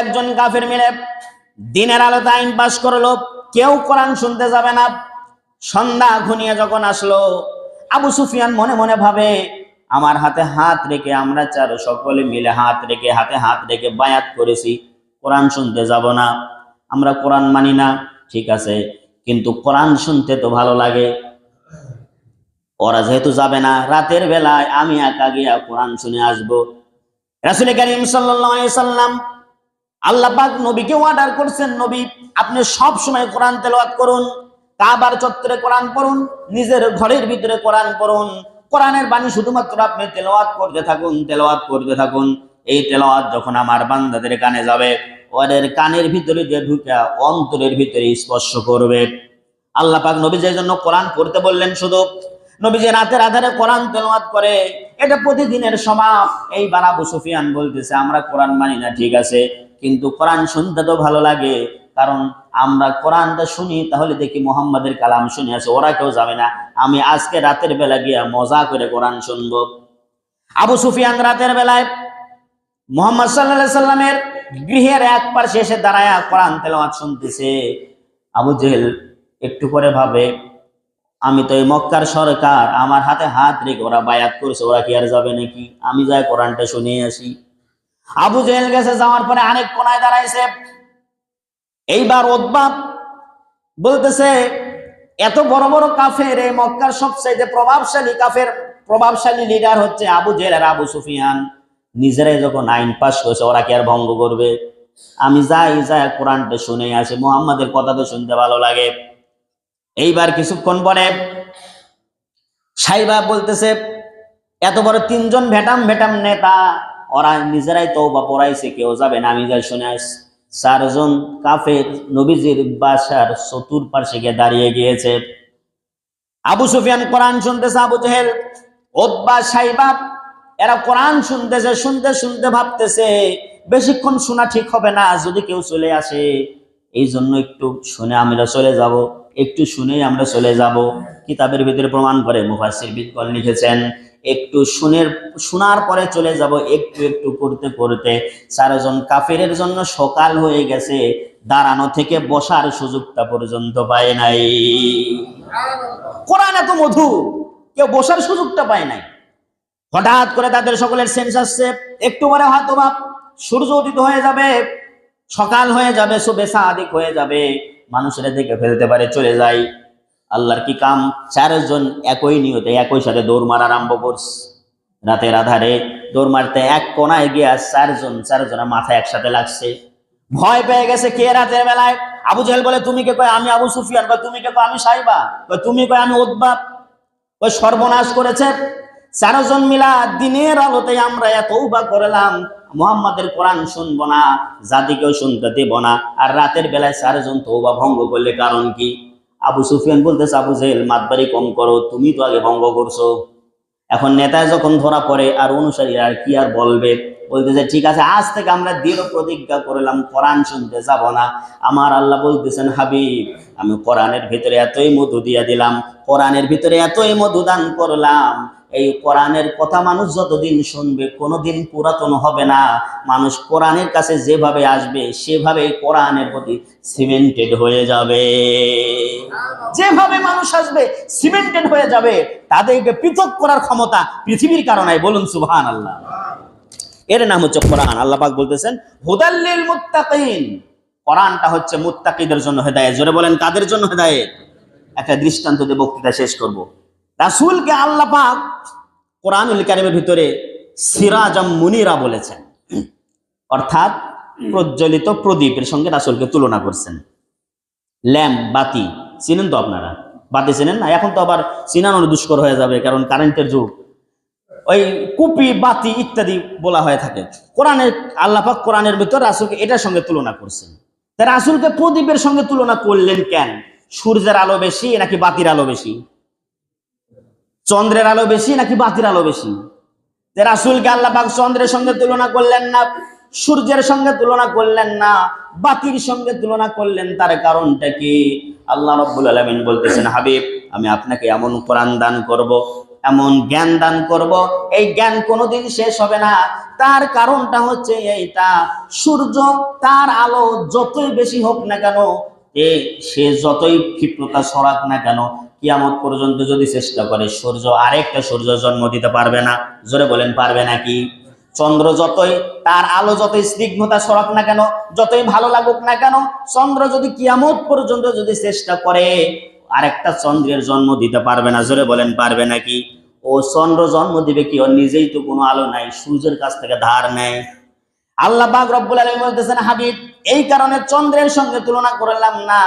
একজন কাফের মিলে দিনের আলোতে আইন পাশ করল, কেউ কোরআন শুনতে যাবে না। সন্ধ্যা ঘনিয়ে যখন আসলো, আবু সুফিয়ান মনে মনে ভাবে, আমার হাতে হাত রেখে আমরা চার সকলে মিলে হাত রেখে, হাতে হাত রেখে বায়াত করেছি। কোরআন শুনতে যাব না। আমরা কোরআন মানি না, ঠিক আছে। কিন্তু কোরআন শুনতে তো ভালো লাগে। ওরা যেহেতু যাবে না, রাতের বেলায় আমি একা গিয়া কোরআন শুনে আসব। রাসুল করিম সাল্লাম আল্লাহ নবীকে অর্ডার করছেন, নবী, আপনি সব সময় কোরআন তেলাওয়াত করুন, কাবার চত্বরে কোরআন পড়ুন, নিজের ঘরের ভিতরে কোরআন পড়ুন। কোরআনের বাণী শুধুমাত্র আপনি তেলাওয়াত করতে থাকুন, তেলাওয়াত করতে থাকুন। এই তেলাওয়াত যখন আমার বান্দাদের কানে যাবে, ওদের কানের ভিতরে যে ঢুকা অন্তরের ভিতরে স্পর্শ করবে। আল্লাহ পাক নবী যে জন্য কোরআন পড়তে বললেন শুধু, নবী যে রাতের আধারে কোরআন তেলাওয়াত করে, এটা প্রতিদিনের সমাপ। এই বারাবু সুফিয়ান বলতেছে, আমরা কোরআন মানি না, ঠিক আছে। কিন্তু কোরআন শুনতে তো ভালো লাগে, কারণ আমরা কোরআনটা শুনি, তাহলে দেখি মোহাম্মদের কালাম শুনে আছে, ওরা কেউ যাবে না। আমি আজকে রাতের বেলা গিয়া মজা করে কোরআন শুনব। আবু সুফিয়ান রাতের বেলায় মোহাম্মদ সাল্লাহ সাল্লামের গৃহের এক পাশে এসে দাঁড়ায় কোরআন তেলাওয়াত শুনতেছে। আবু জেহেল একটু করে ভাবে, আমি তো এই মক্কার সরকার, আমার হাতে হাত রেখে ওরা বায়াত করছে, ওরা কি আর যাবে নাকি? আমি যাই কোরআনটা শুনিয়ে আসি। আবু জেহেল গেছে, যাওয়ার পরে আরেক কোনায় দাঁড়াইছে। এইবার ওদবাব বলতেছে, এত বড় বড় কাফের এই মক্কার সবচাইতে প্রভাবশালী কাফের, প্রভাবশালী লিডার হচ্ছে আবু জেহেল আর আবু সুফিয়ান। নিজেরাই যখন আইন পাস করেছে ওরা কি আর ভঙ্গ করবে? আমি যাই যাই, কোরআনটা শুনে আসি, মোহাম্মদের কথা তো শুনতে ভালো লাগে। এইবার কিছুক্ষণ পরে সাইবা বলতেছে, এত বড় তিনজন ভেটাম ভেটাম নেতা ওরা নিজেরাই বা পড়াইছে, কেউ যাবে না। আমি যাই শুনে আস চারজন কাফের নবীজির বাসার চতুর পাশে গিয়ে দাঁড়িয়ে গিয়েছে। আবু সুফিয়ান কোরআন শুনতেছে, আবু জেহেল ওদবা সাইবা এরা কোরআন শুনতেছে, শুনতে শুনতে ভাবতেছে, বেশিক্ষণ শোনা ঠিক হবে না, যদি কেউ চলে আসে এই জন্য একটু শুনে আমরা চলে যাব। একটু শুনেই আমরা চলে যাব। কিতাবের ভিতরে প্রমাণ করে মুফাসির বিদগণ লিখেছেন একটু শুনের, শোনার পরে চলে যাব একটু একটু করতে করতে। চারজন কাফেরের জন্য সকাল হয়ে গেছে, দাঁড়ানো থেকে বসার সুযোগটা পর্যন্ত পায় নাই। কোরআন এত মধু, কেউ বসার সুযোগটা পায় নাই। হঠাৎ করে তাদের সকলের সেন্স আসছে, একটু পরে হয়তো বা সূর্য উদিত হয়ে যাবে, সকাল হয়ে যাবে, শুভে সাদিক হয়ে যাবে, মানুষেরা দেখে ফেলতে পারে, চলে যায়। আল্লাহর কি কাম? চারজন একই নিয়তে একই সাথে দৌড় মারা আরম্ভ করছে। রাতের আধারে দৌড় মারতে এক কোনায় গিয়ে চারজন, চারজনের মাথা একসাথে লাগছে। ভয় পেয়ে গেছে কে রাতের বেলায়? আবু জাহেল বলে, তুমি কে? কয়, আমি আবু সুফিয়ান। বা তুমি কে? কয়, আমি সাইবা। কয়, তুমি কয়, আমি উদ্বাব ওই সর্বনাশ করেছে। চারজন মিলা দিনের আলোতে আমরা এত উবা করলাম, মোহাম্মদের কোরআন শুনব না, জাতিকেও শুনতে দেব না। আর রাতের বেলায় চারজন তৌবা ভঙ্গ করলে কারণ কি? আবু সুফিয়ান বলতেছে, আবু জেল মাতবারি কম করো, তুমি তো আগে ভঙ্গ করছ। এখন নেতায় যখন ধরা পড়ে, আর অনুসারী আর কি আর বলবে? বলতেছে, ঠিক আছে, আজ থেকে আমরা দৃঢ় প্রতিজ্ঞা করলাম, কোরআন শুনতে যাব না। আমার আল্লাহ বলতেছেন, হাবিব, আমি কোরআনের ভিতরে এতই মধু দিয়া দিলাম, কোরআনের ভিতরে এতই মধু দান করলাম এই কোরআনের কথা মানুষ যতদিন শুনবে, কোনোদিন পুরাতন হবে না। মানুষ কোরআনের কাছে যেভাবে আসবে সেভাবে কোরআনের প্রতি সিমেন্টেড হয়ে যাবে। যেভাবে মানুষ আসবে, সিমেন্টেড হয়ে যাবে, তাদেরকে পৃথক করার ক্ষমতা পৃথিবীর কারণে। বলুন সুবহান আল্লাহ এর নাম হচ্ছে কোরআন। আল্লাহ বলতেছেন হুদাল্লিল মুত্তাকিন। কোরআনটা হচ্ছে মুত্তাকিদের জন্য হেদায়েত। জোরে বলেন, কাদের জন্য হেদায়েত? একটা দৃষ্টান্ত দিয়ে বক্তৃতা শেষ করব। রাসূলকে আল্লাহ পাক কারিমের ভিতরে সিরাজাম মুনিরা বলেছেন। অর্থাৎ প্রজ্বলিত প্রদীপের সঙ্গে রাসুলকে তুলনা করছেন। ল্যাম্প, বাতি, চিনেন তো আপনারা? বাতি চিনেন না? এখন তো আবার চিনানো দুষ্কর হয়ে যাবে, কারণ কারেন্টের যুগ। ওই কুপি, বাতি ইত্যাদি বলা হয়ে থাকে। কোরআনের আল্লাপাক কোরআনের ভিতর রাসুলকে এটার সঙ্গে তুলনা করছেন। তা রাসুলকে প্রদীপের সঙ্গে তুলনা করলেন কেন? সূর্যের আলো বেশি নাকি বাতির আলো বেশি? চন্দ্রের আলো বেশি নাকি বাতির আলো বেশি? রাসুলকে আল্লাহ পাক চন্দ্রের সঙ্গে তুলনা করলেন না, সূর্যের সঙ্গে তুলনা করলেন না, বাতির সঙ্গে তুলনা করলেন, তার কারণটা কি? আল্লাহ রব্বুল আলমিন বলতেছেন, হাবিব, আমি আপনাকে এমন কোরআন দান করব, এমন জ্ঞান দান করব, এই জ্ঞান কোনোদিন শেষ হবে না। তার কারণটা হচ্ছে এইটা, সূর্য তার আলো যতই বেশি হোক না কেন, এ সে যতই ক্ষিপ্রতা সরাক না কেন কিয়ামত পর্যন্ত যদি চেষ্টা করে, সূর্য আরেকটা সূর্য জন্ম দিতে পারবে না। জোরে বলেন, পারবে নাকি? চন্দ্র যতই, তার আলো যতই স্নিগ্ধতা সরাক না কেন, যতই ভালো লাগুক না কেন, চন্দ্র যদি কিয়ামত পর্যন্ত যদি চেষ্টা করে, আরেকটা চন্দ্রের জন্ম দিতে পারবে না। জোরে বলেন, পারবে নাকি? ও চন্দ্র জন্ম দিবে কি? ওর নিজেই তো কোনো আলো নাই, সূর্যের কাছ থেকে ধার নেয় আল্লাহ পাক রব্বুল আলামিন বলতেছেন, হাবিব, এই কারণে চন্দ্রের সঙ্গে তুলনা করলাম না।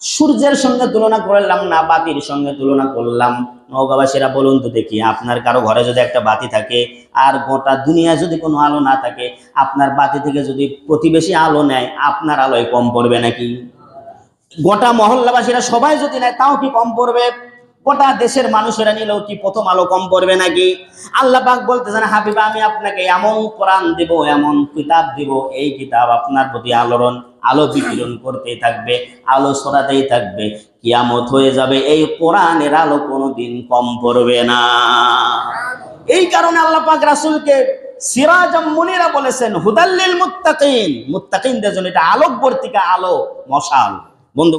সূর্যের সঙ্গে তুলনা করলাম না, বাতির সঙ্গে তুলনা করলাম। নৌকাবাসীরা বলুন তো দেখি, আপনার কারও ঘরে যদি একটা বাতি থাকে আর গোটা দুনিয়া যদি কোনো আলো না থাকে, আপনার বাতি থেকে যদি প্রতিবেশী আলো নেয়, আপনার আলোয় কম পড়বে নাকি? গোটা মহল্লাবাসীরা সবাই যদি নেয়, তাও কি কম পড়বে? গোটা দেশের মানুষেরা নিলেও কি প্রথম আলো কম পড়বে নাকি? আল্লাহ পাক বলতেছেন, হাবিবা, আমি আপনাকে এমন কোরআন দেব, এমন কিতাব দেব, এই কিতাব আপনার প্রতি আলোড়ন, আলো বিকিরণ করতেই থাকবে, আলো ছড়াতেই থাকবে, কিয়ামত হয়ে যাবে, এই কোরআনের আলো কোনোদিন কম পড়বে না। এই কারণে আল্লাহ পাক রাসূলকে সিরাজাম মুনিরা বলেছেন হুদাল্লিল মুত্তাকিন। মুত্তাকিনদের জন্য এটা আলোকবর্তিকা আলো, মশাল। বন্ধু